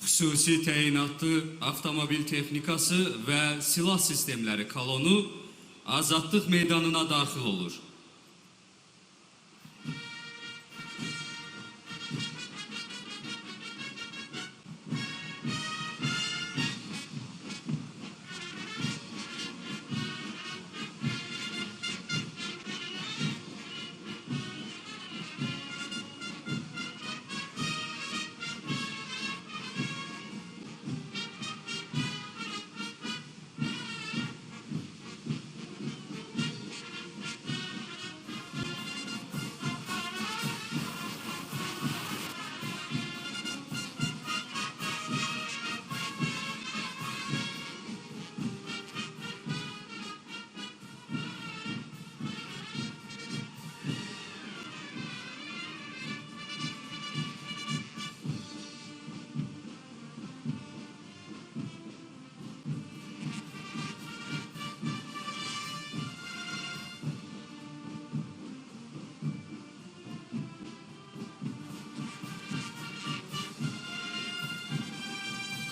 xüsusi təyinatlı avtomobil texnikası və silah sistemləri kolonu Azadlıq meydanına daxil olur.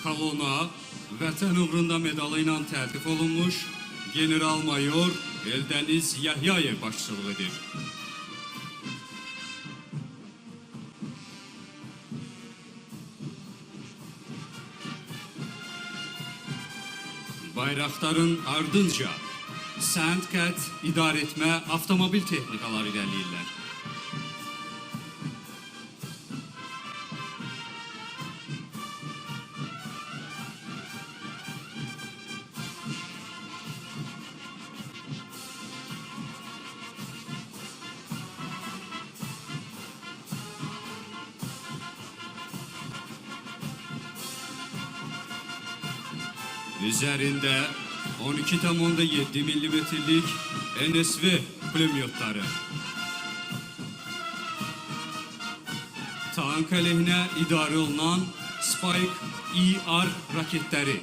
Kolona Vətən uğrunda medalı ilə təltif olunmuş general-mayor Eldəniz Yahyayev başçılıq edir. Bayraqdarın ardınca Səndqət idarəetmə avtomobil texnikaları irəliləyirlər. Üzerinde 12,7 milimetrelik NSV pulemyotları. Tank aleyhinə idarə olunan Spike ER raketləri.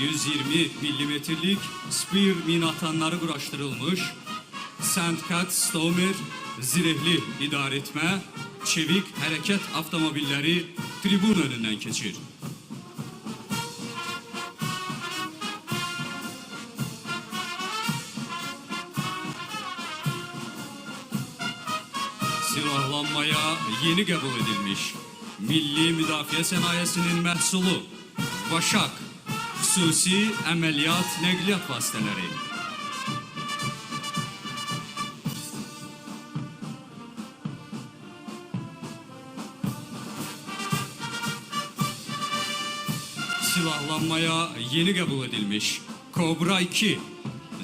...120 milimetrelik Spear minatanları quraşdırılmış... Sandkat, Stomer, zirehli idarəetmə, çevik hərəkət avtomobilləri tribun önündən keçir. Silahlanmaya yeni qəbul edilmiş Milli Müdafiə Sənayesinin məhsulu Başak xüsusi əməliyyat nəqliyyat vasitələri. Silahlanmaya yeni qəbul edilmiş Cobra 2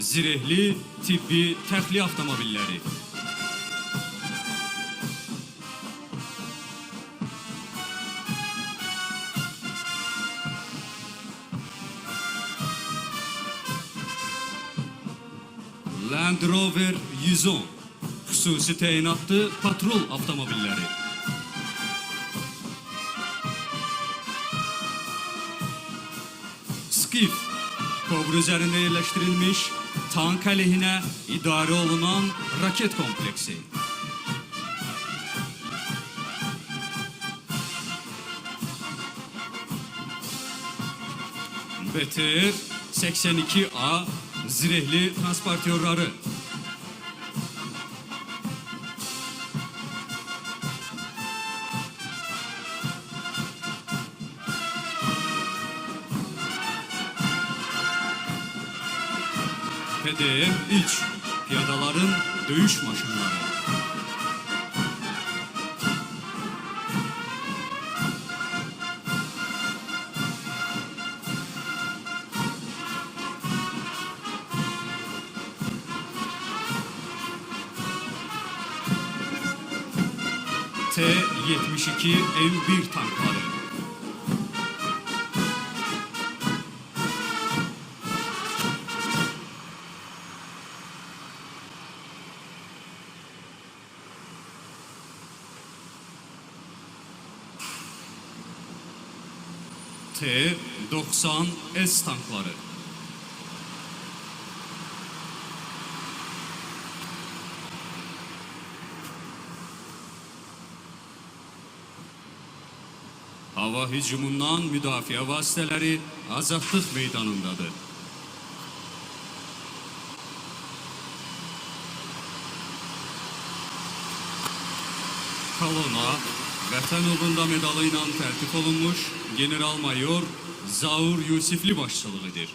zirehli tibbi təxliyə avtomobilləri. Land Rover 110 xüsusi təyinatlı patrul avtomobilləri. Skif, Kobra üzerinde yerleştirilmiş tank aleyhine idare olunan raket kompleksi. BTR 82A zirehli transportörleri. PDM 3 piyadaların dövüş maşınları. T-72 M1 tankları. 90 S tankları. Hava hücumundan müdafiə vasitələri azadlıq meydanındadır. Kolona Vətən uğrunda medalı ilə tərtib olunmuş general-mayor Zaur Yusifli başçılığı edir.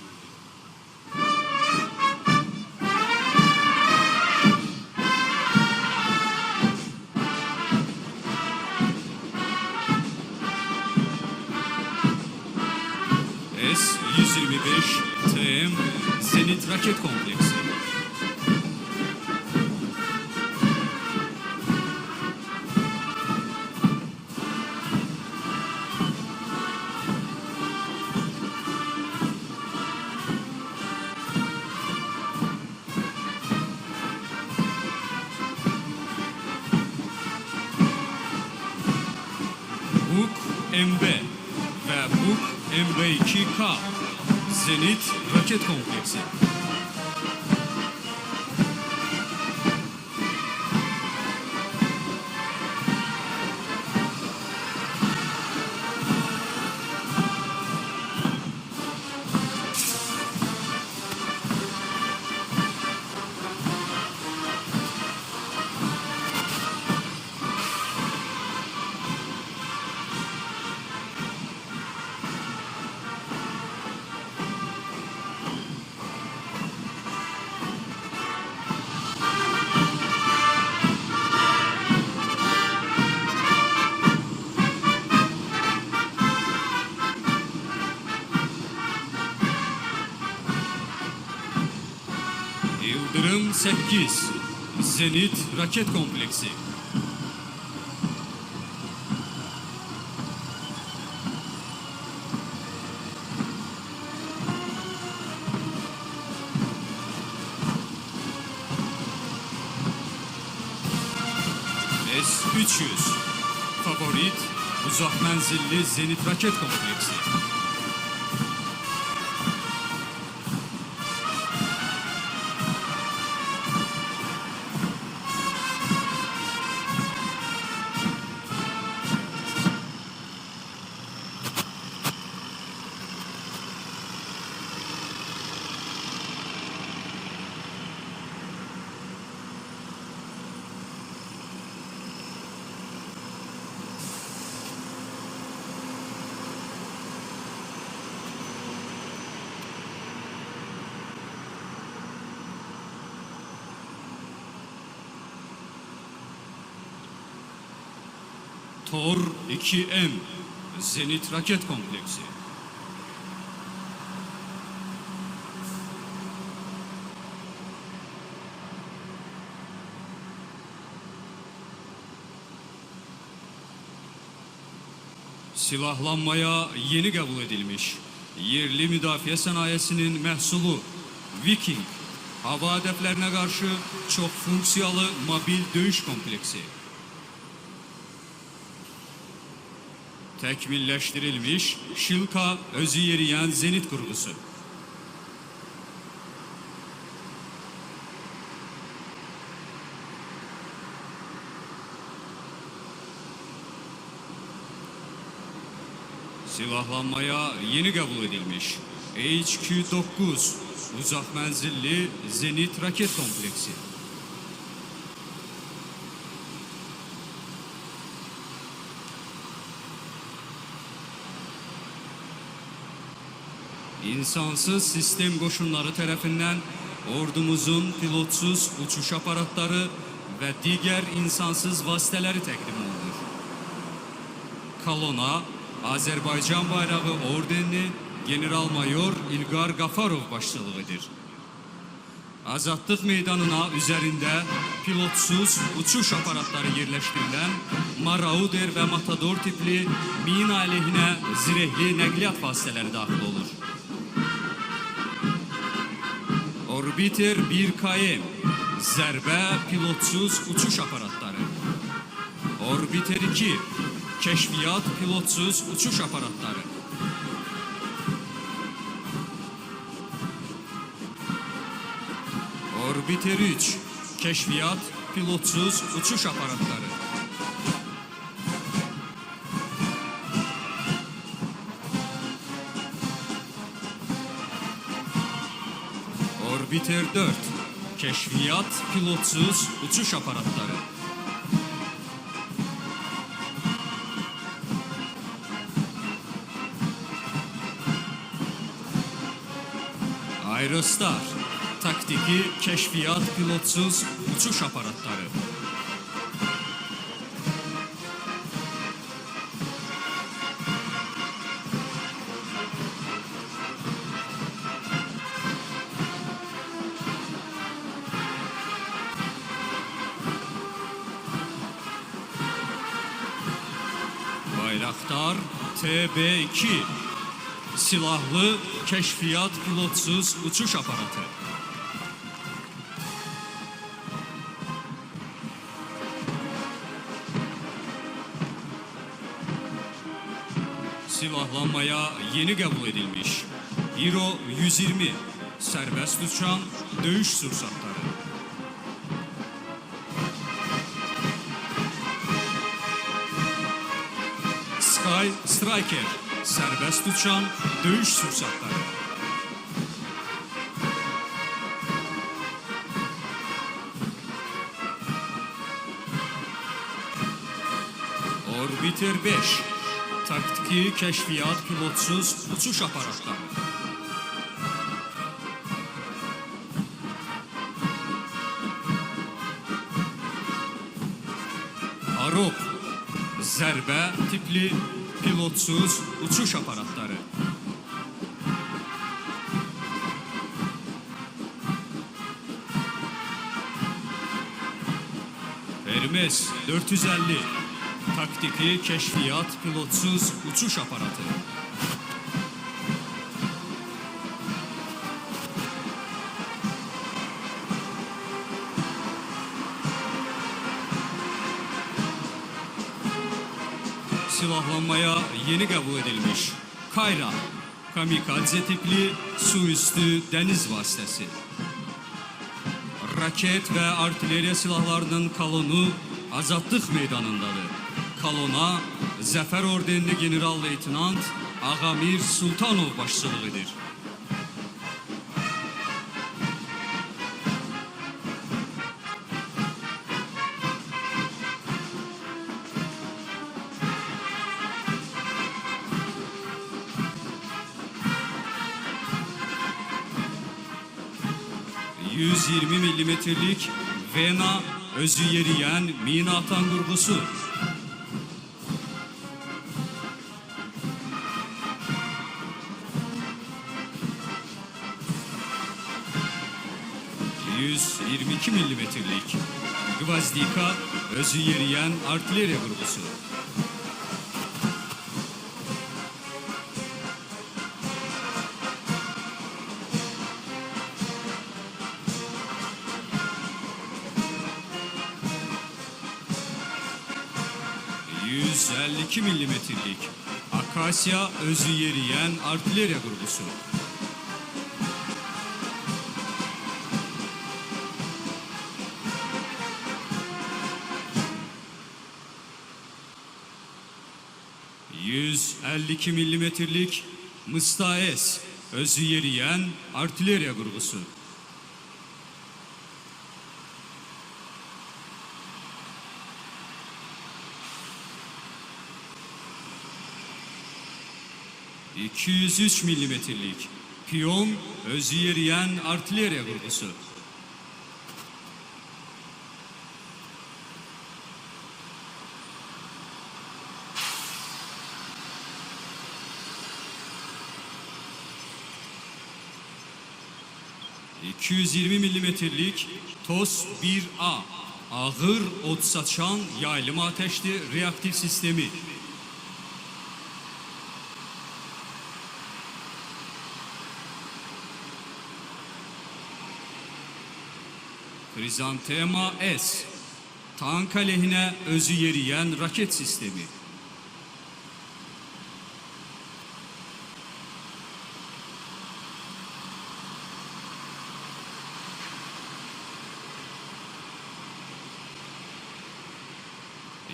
S-125 TM Zenit Raket Kompleksi. MB2K Zenit Raket Kompleksi. Yıldırım 8 Zenit Raket Kompleksi. S-300 Favorit Uzak menzilli Zenit Raket Kompleksi. Tor 2M Zenit Raket Kompleksi. Silahlanmaya yeni kabul edilmiş yerli müdafiə sənayesinin məhsulu Viking hava hədəflərinə qarşı çox funksiyalı mobil döyüş kompleksi. Təkmilləşdirilmiş Şilka özü yeriyən zenit qurğusu. Silahlanmaya yeni kabul edilmiş HQ-9 uzak menzilli zenit raket kompleksi. İnsansız sistem qoşunları tərəfindən ordumuzun pilotsuz uçuş aparatları və digər insansız vasitələri təqdim olunur. Kolona Azərbaycan bayrağı ordenini General-Mayor İlqar Qafarov başçılıq edir. Azadlıq meydanına üzərində pilotsuz uçuş aparatları yerləşdirilən Marauder və Matador tipli mina əleyhinə zirehli nəqliyyat vasitələri daxil olur. Orbiter 1KM zərbə pilotsuz uçuş aparatları. Orbiter 2 keşfiyat pilotsuz uçuş aparatları. Orbiter 3 keşfiyat pilotsuz uçuş aparatları. Orbiter 4 Keşfiyat pilotsuz uçuş aparatları. Aerostar Taktiki keşfiyat pilotsuz uçuş aparatları Bayraktar TB2 Silahlı keşfiyat pilotsuz uçuş aparatı. Silahlanmaya yeni kabul edilmiş. Hero 120 serbest uçan dövüş sursatları. Sky Striker serbest uçan dövüş sursatları. Orbiter 5 taktiki keşfiyat pilotsuz uçuş aparatları. Arop zərbə tipli pilotsuz uçuş aparatları. Hermes 450 taktiki keşfiyat pilotsuz uçuş aparatı. Silahlanmaya yeni kabul edilmiş Kayra, kamikadze tipli suüstü deniz vasitesi. Raket ve artilleriya silahlarının kolonu Azadlıq meydanındadır. Kolona Zəfər ordenli general-leytenant Ağamir Sultanov başçılıq edir. ...120 milimetrelik Vena özü yeriyen mina atan kurgusu. ...122 milimetrelik Gvazdika özü yeriyen artilleriya kurgusu. ...152 milimetrelik Akasya özü yeriyen artilleriya kurgusu. ...152 milimetrelik Mıstaes özü yeriyen artilleriya kurgusu. ...203 milimetrelik piyon özü yeriyen artilleriya kurgusu. ...220 milimetrelik TOS 1A... ...ağır ot saçan yaylım ateşli reaktif sistemi... Krizantema S Tank aleyhine özü yeriyen raket sistemi.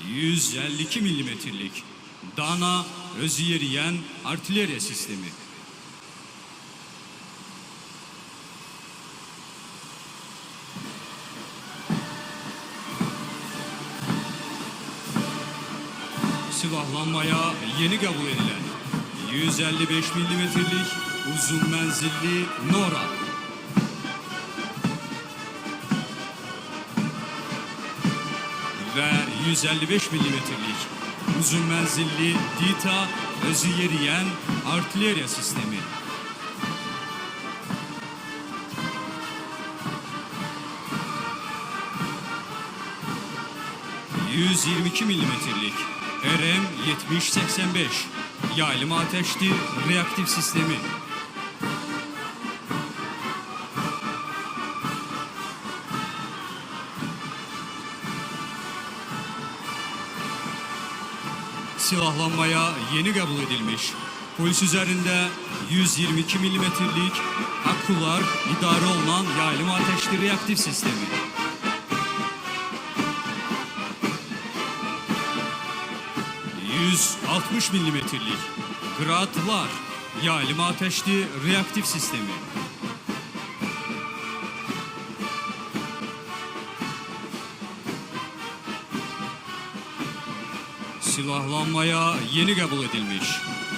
...152 milimetrelik Dana özü yeriyen artilleriya sistemi. Silahlanmaya yeni kabul edilen 155 milimetrelik uzun menzilli Nora. Ve 155 milimetrelik uzun menzilli Dita özü yeriyen artilleriya sistemi. 122 milimetrelik RM-7085 yaylım ateşli reaktif sistemi. Silahlanmaya yeni kabul edilmiş. Polis üzerinde 122 milimetrelik akkular idare olunan yaylım ateşli reaktif sistemi. 160 milimetrelik Gradlar yaylım ateşli reaktif sistemi. Silahlanmaya yeni kabul edilmiş.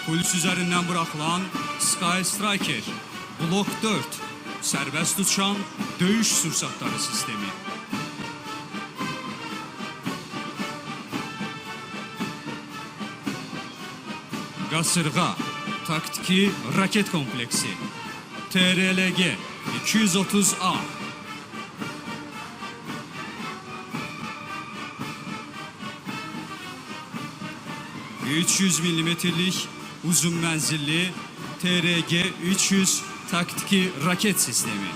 Polis üzerinden bırakılan Sky Striker Block 4 serbest uçan dövüş sursatları sistemi. Kasırga Taktiki Raket Kompleksi TRLG 230A ...300 milimetrelik uzun menzilli TRG 300 taktiki raket sistemi.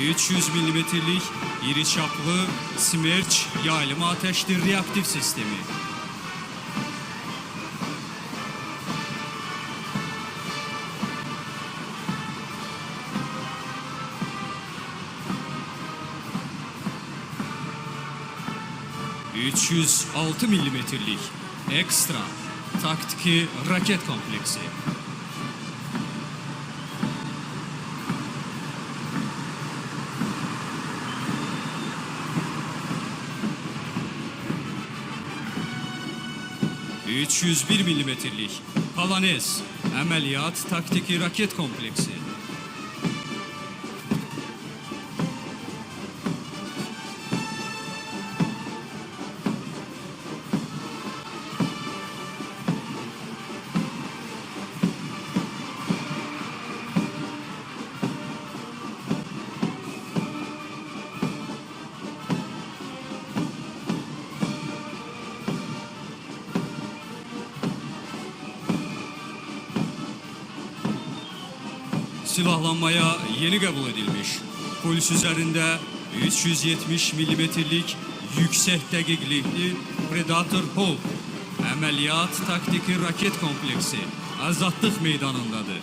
300 milimetrelik iri çaplı Smerç yaylım ateşli reaktif sistemi. ...306 milimetrelik ekstra taktiki raket kompleksi. 301 milimetrelik Palanes Ameliyat Taktiki Raket Kompleksi. Silahlanmaya yeni kabul edilmiş. Polis üzerinde 370 milimetrelik yüksek dakiklikli Predator Hawk ameliyat taktiki raket kompleksi Azatlık Meydanı'ndadır.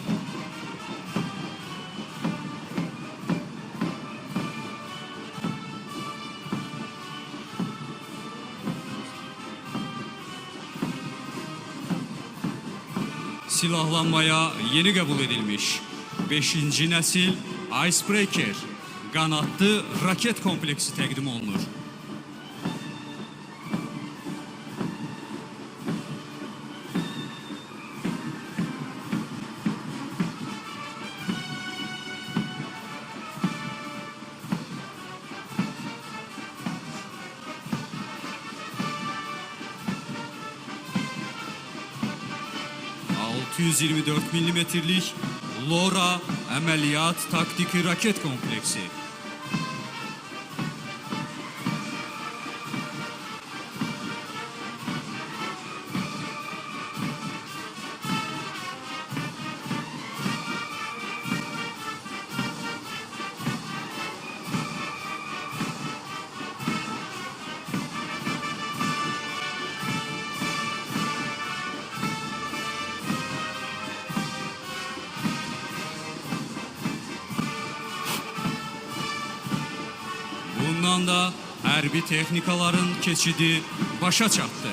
silahlanmaya yeni kabul edilmiş 5. nesil Icebreaker qanadlı raket kompleksi təqdim olunur. ...624 milimetrelik Lora Ameliyat Taktiki Raket Kompleksi. Bundan da hərbi texnikaların keçidi başa çatdı.